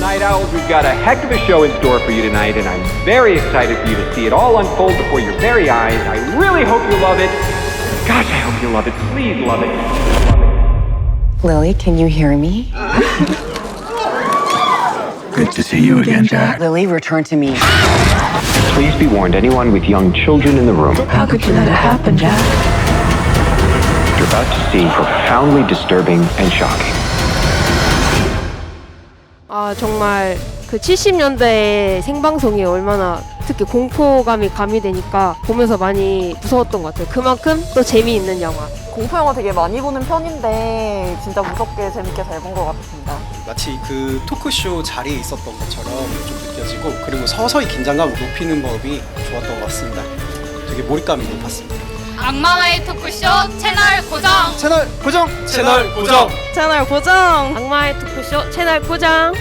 Night Owls, we've got a heck of a show in store for you tonight, and I'm very excited for you to see it all unfold before your very eyes. I really hope you love it. Gosh, I hope you love it. Please love it. Lily, can you hear me? Good to see you again, Jack. Lily, return to me. Please be warned, anyone with young children in the room, How could you let it happen, Jack? you're about to see profoundly disturbing and shocking. 아 정말 그 70년대의 생방송이 얼마나 특히 공포감이 가미되니까 보면서 많이 무서웠던 것 같아요. 그만큼 또 재미있는 영화. 공포 영화 되게 많이 보는 편인데 진짜 무섭게 재밌게 잘 본 것 같습니다. 마치 그 토크쇼 자리에 있었던 것처럼 좀 느껴지고 그리고 서서히 긴장감을 높이는 법이 좋았던 것 같습니다. 되게 몰입감이 높았습니다. 악마와의 토크쇼 채널 고정. 채널 고정! 채널 고정! 채널 고정! 악마의 토크쇼 채널 고정.